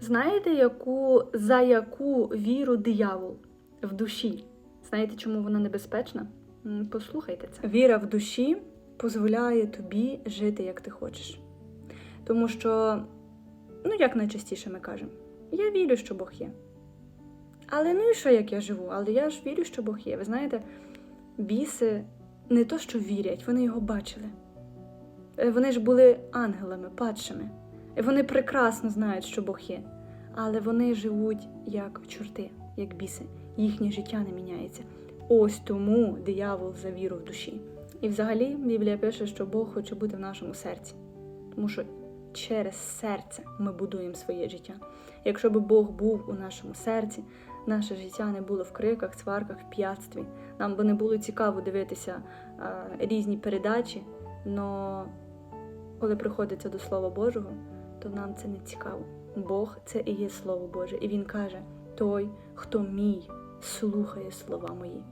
Знаєте, яку, за яку віру диявол в душі? Знаєте, чому вона небезпечна? Послухайте це. Віра в душі дозволяє тобі жити, як ти хочеш. Тому що, ну як найчастіше ми кажемо, я вірю, що Бог є. Але ну і що, як я живу? Але я ж вірю, що Бог є. Ви знаєте, біси не то, що вірять, вони його бачили. Е, Вони ж були ангелами, падшими. І вони прекрасно знають, що Бог є. Але вони живуть як чорти, як біси. Їхнє життя не міняється. Ось тому диявол за віру в душі. І взагалі Біблія пише, що Бог хоче бути в нашому серці. Тому що через серце ми будуємо своє життя. Якщо б Бог був у нашому серці, наше життя не було в криках, сварках, п'ятстві. Нам би не було цікаво дивитися а, різні передачі, але коли приходиться до Слова Божого, то нам це не цікаво. Бог це і є Слово Боже. І Він каже: той, хто мій, слухає слова мої.